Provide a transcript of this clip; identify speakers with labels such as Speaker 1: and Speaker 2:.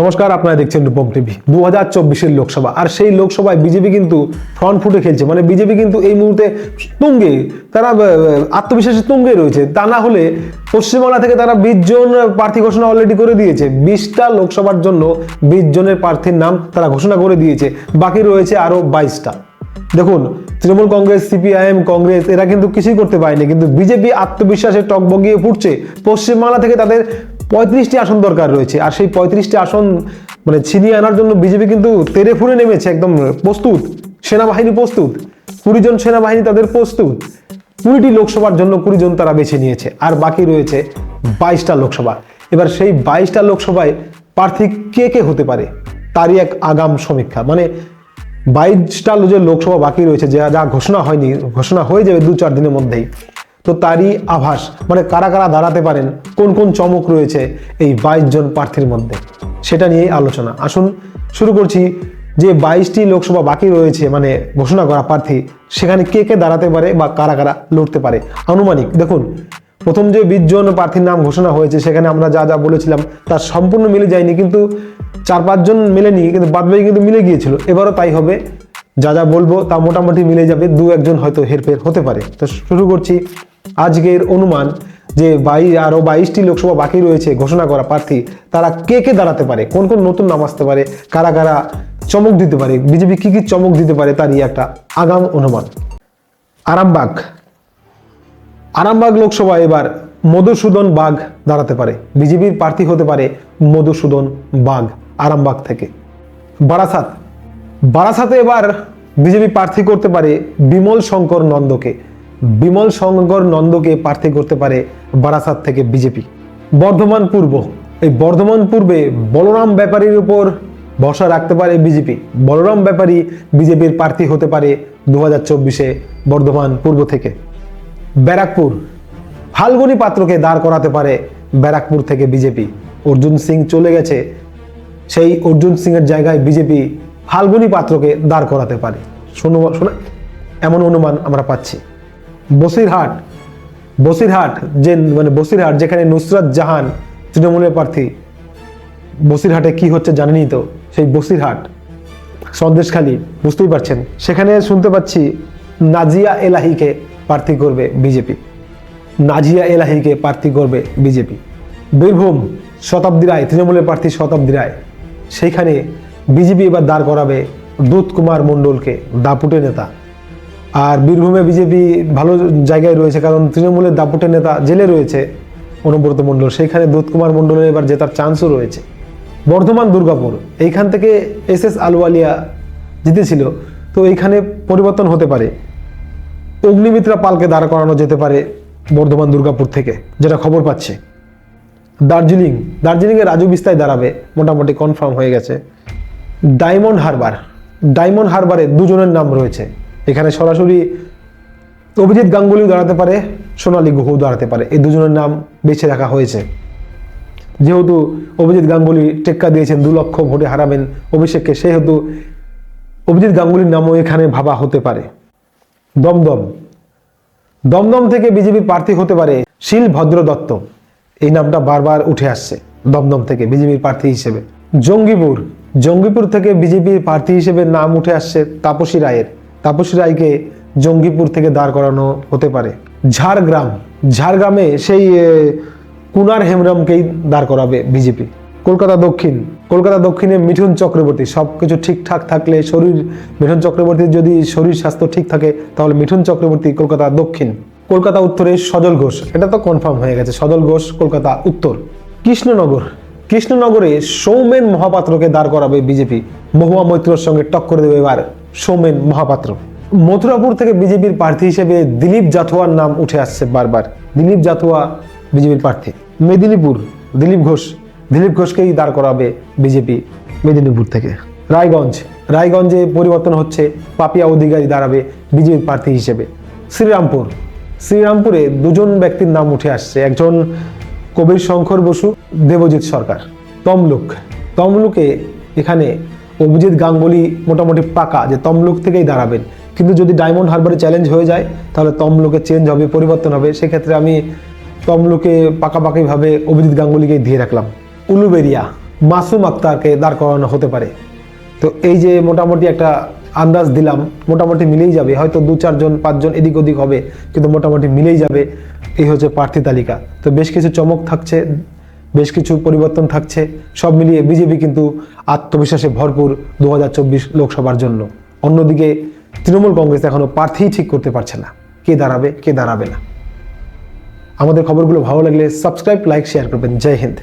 Speaker 1: নমস্কার, আপনারা দেখছেন রূপম টিভি। দু হাজার চব্বিশের লোকসভা। আর সেই লোকসভায় বিজেপি কিন্তু ফ্রন্ট ফুটে খেলছে। মানে বিজেপি কিন্তু এই মুহূর্তে তুঙ্গে, তারা আত্মবিশ্বাসের তুঙ্গে রয়েছে। তা না হলে পশ্চিমবাংলা থেকে তারা বিশ জন প্রার্থী ঘোষণা অলরেডি করে দিয়েছে। বিশটা লোকসভার জন্য বিশ জনের প্রার্থীর নাম তারা ঘোষণা করে দিয়েছে। বাকি রয়েছে আরও বাইশটা। দেখুন, তৃণমূল কংগ্রেস, সিপিআইএম, কংগ্রেস, এরা কিন্তু কিছুই করতে পারেনি। কিন্তু বিজেপি আত্মবিশ্বাসে টকবগিয়ে ফুটছে। পশ্চিমবাংলা থেকে তাদের পঁয়ত্রিশটি আসন দরকার রয়েছে। আর সেই পঁয়ত্রিশটি আসন মানে ছিনিয়ে আনার জন্য বিজেপি কিন্তু তেরে ফুরে নেমেছে একদম প্রস্তুত, সেনাবাহিনী প্রস্তুত কুড়ি জন সেনাবাহিনী তাদের প্রস্তুত, কুড়িটি লোকসভার জন্য কুড়ি জন তারা বেছে নিয়েছে, আর বাকি রয়েছে বাইশটা লোকসভা। এবার সেই বাইশটা লোকসভায় প্রার্থী কে কে হতে পারে, তারই এক আগাম সমীক্ষা। মানে বাইশটা যে লোকসভা বাকি রয়েছে, যা যা ঘোষণা হয়নি, ঘোষণা হয়ে যাবে দু চার দিনের মধ্যেই। তো তারই আভাস মানে কারা কারা দাঁড়াতে পারেন, কোন কোন চমক রয়েছে এই বাইশ জন প্রার্থীর মধ্যে? সেটা নিয়েই আলোচনা। আসুন, শুরু করছি যে বাইশটি লোকসভা বাকি রয়েছে মানে ঘোষণা করা প্রার্থী, সেখানে কে কে দাঁড়াতে পারে বা কারা কারা লড়তে পারে? আনুমানিক, দেখুন, প্রথম যে বিশ জন প্রার্থীর নাম ঘোষণা হয়েছে, সেখানে আমরা যা যা বলেছিলাম তার সম্পূর্ণ মিলে যায়নি, কিন্তু চার পাঁচজন মিলেনি, কিন্তু বাদবাকি কিন্তু মিলে গিয়েছিল। এবারও তাই হবে। যা যা বলব তা মোটামুটি মিলে যাবে, দু একজন হয়তো হেরফের হতে পারে। তো শুরু করছি আজকের অনুমান যে বাই আরও বাইশটি লোকসভা বাকি রয়েছে ঘোষণা করা প্রার্থী, তারা কে কে দাঁড়াতে পারে? কোন কোন নতুন নাম আসতে পারে? কারা কারা চমক দিতে পারে? বিজেপি কি কি চমক দিতে পারে? তারই একটা আগাম অনুমান। আরামবাগ। আরামবাগ লোকসভা এবার মধুসূদন বাগ দাঁড়াতে পারে। বিজেপির প্রার্থী হতে পারে মধুসূদন বাগ আরামবাগ থেকে। বারাসাত। বারাসাতে এবার বিজেপি প্রার্থী করতে পারে বিমল শঙ্কর নন্দকে। বিমল শঙ্কর নন্দকে প্রার্থী করতে পারে বারাসাত থেকে বিজেপি। বর্ধমান পূর্ব। এই বর্ধমান পূর্বে বলরাম ব্যাপারীর উপর ভরসা রাখতে পারে বিজেপি। বলরাম ব্যাপারী বিজেপির প্রার্থী হতে পারে দু হাজার চব্বিশে বর্ধমান পূর্ব থেকে। ব্যারাকপুর। ফাল্গুনী পাত্রকে দাঁড় করাতে পারে ব্যারাকপুর থেকে বিজেপি। অর্জুন সিং চলে গেছে। সেই অর্জুন সিং এর জায়গায় বিজেপি ফাল্গুনী পাত্রকে দাঁড় করাতে পারে। শোনা, এমন অনুমান আমরা পাচ্ছি। বসিরহাট বসিরহাট যে মানে বসিরহাট, যেখানে নুসরাত জাহান তৃণমূলের প্রার্থী। বসিরহাটে কি হচ্ছে জানেনই তো? সেই বসিরহাট সন্দেশখালী বুঝতেই পারছেন। সেখানে শুনতে পাচ্ছি নাজিয়া এলাহিকে প্রার্থী করবে বিজেপি। নাজিয়া এলাহিকে প্রার্থী করবে বিজেপি। বীরভূম, শতাব্দী রায়, তৃণমূলের প্রার্থী শতাব্দী রায়। সেইখানে বিজেপি এবার দাঁড় করাবে দুধ কুমার মণ্ডলকে, দাপুটে নেতা। আর বীরভূমে বিজেপি ভালো জায়গায় রয়েছে, কারণ তৃণমূলের দাপুটে নেতা জেলে রয়েছে অনুব্রত মণ্ডল। সেইখানে দুধ কুমার মণ্ডলের এবার জেতার চান্সও রয়েছে। বর্ধমান, দুর্গাপুর, এইখান থেকে এস এস আলওয়ালিয়া জিতেছিল। তো এইখানে পরিবর্তন হতে পারে। অগ্নিমিত্রা পালকে দাঁড় করানো যেতে পারে বর্ধমান, দুর্গাপুর থেকে, যেটা খবর পাচ্ছে। দার্জিলিং, দার্জিলিংয়ে রাজু বিস্তায় দাঁড়াবে, মোটামুটি কনফার্ম হয়ে গেছে। ডায়মন্ড হারবার, ডায়মন্ড হারবারে দুজনের নাম রয়েছে। এখানে সরাসরি অভিজিৎ গাঙ্গুলিও দাঁড়াতে পারে, সোনালী গুহও দাঁড়াতে পারে। এই দুজনের নাম বেছে রাখা হয়েছে। যেহেতু অভিজিৎ গাঙ্গুলি টেক্কা দিয়েছেন, দু লক্ষ ভোটে হারাবেন অভিষেককে, সেহেতু অভিজিৎ গাঙ্গুলির নামও এখানে ভাবা হতে পারে। দমদম। দমদম থেকে বিজেপি প্রার্থী হতে পারে শিল ভদ্র দত্ত। এই নামটা বারবার উঠে আসছে দমদম থেকে বিজেপির প্রার্থী হিসেবে। জঙ্গিপুর। জঙ্গিপুর থেকে বিজেপির প্রার্থী হিসেবে নাম উঠে আসছে তাপসী রায়ের। তাপসী রায়কে জঙ্গিপুর থেকে দাঁড় করানো হতে পারে। ঝাড়গ্রাম, ঝাড়গ্রামে সেই কুনার হেমব্রমকেই দাঁড় করাবে বিজেপি। কলকাতা দক্ষিণ, কলকাতা দক্ষিণে মিঠুন চক্রবর্তী সব কিছু ঠিকঠাক থাকলে শরীর, মিঠুন চক্রবর্তীর যদি শরীর স্বাস্থ্য ঠিক থাকে, তাহলে মিঠুন চক্রবর্তী কলকাতা দক্ষিণ। কলকাতা উত্তরে সজল ঘোষ, এটা তো কনফার্ম হয়ে গেছে, সজল ঘোষ কলকাতা উত্তর। কৃষ্ণনগর, কৃষ্ণনগরে সৌমেন মহাপাত্রকে দাঁড় করাবে বিজেপি। মহুয়া মৈত্রর সঙ্গে টক্কর দেবে এবার। সৌমেন মহাপাত্র। মথুরাপুর থেকে বিজেপির প্রার্থী হিসেবে দিলীপ জাথোয়ার নাম উঠে আসছে বারবার। দিলীপ জাথোয়া বিজেপির প্রার্থী। মেদিনীপুর, দিলীপ ঘোষ, দিলীপ ঘোষকেই দাঁড় করাবে বিজেপি মেদিনীপুর থেকে। রায়গঞ্জ, রায়গঞ্জে পরিবর্তন হচ্ছে, পাপিয়া অধিকারী দাঁড়াবে বিজেপির প্রার্থী হিসেবে। শ্রীরামপুর, শ্রীরামপুরে দুজন ব্যক্তির নাম উঠে আসছে, একজন কবির শঙ্কর বসু, দেবজিৎ সরকার। তমলুক, তমলুকে এখানে অভিজিৎ গাঙ্গুলি মোটামুটি পাকা যে তমলুক থেকেই দাঁড়াবেন। কিন্তু যদি ডায়মন্ড হারবারে চ্যালেঞ্জ হয়ে যায়, তাহলে তমলুকে চেঞ্জ হবে, পরিবর্তন হবে। সেক্ষেত্রে আমি তমলুকে পাকাপাকিভাবে অভিজিৎ গাঙ্গুলিকে দিয়ে রাখলাম। উলুবেরিয়া, মাসুম আক্তারকে দাঁড় করানো হতে পারে। তো এই যে মোটামুটি একটা আন্দাজ দিলাম, মোটামুটি মিলেই যাবে। হয়তো দু চারজন পাঁচজন এদিক ওদিক হবে, কিন্তু মোটামুটি মিলেই যাবে। এই হচ্ছে প্রার্থী তালিকা। তো বেশ কিছু চমক থাকছে। বেশ কিছু পরিবর্তন থাকছে। সব মিলিয়ে বিজেপি কিন্তু আত্মবিশ্বাসে ভরপুর দু হাজার চব্বিশ লোকসভার জন্য। অন্যদিকে তৃণমূল কংগ্রেস এখনও প্রার্থী ঠিক করতে পারছে না। কে দাঁড়াবে কে দাঁড়াবে না। আমাদের খবরগুলো ভালো লাগলে সাবস্ক্রাইব, লাইক, শেয়ার করবেন। জয় হিন্দ।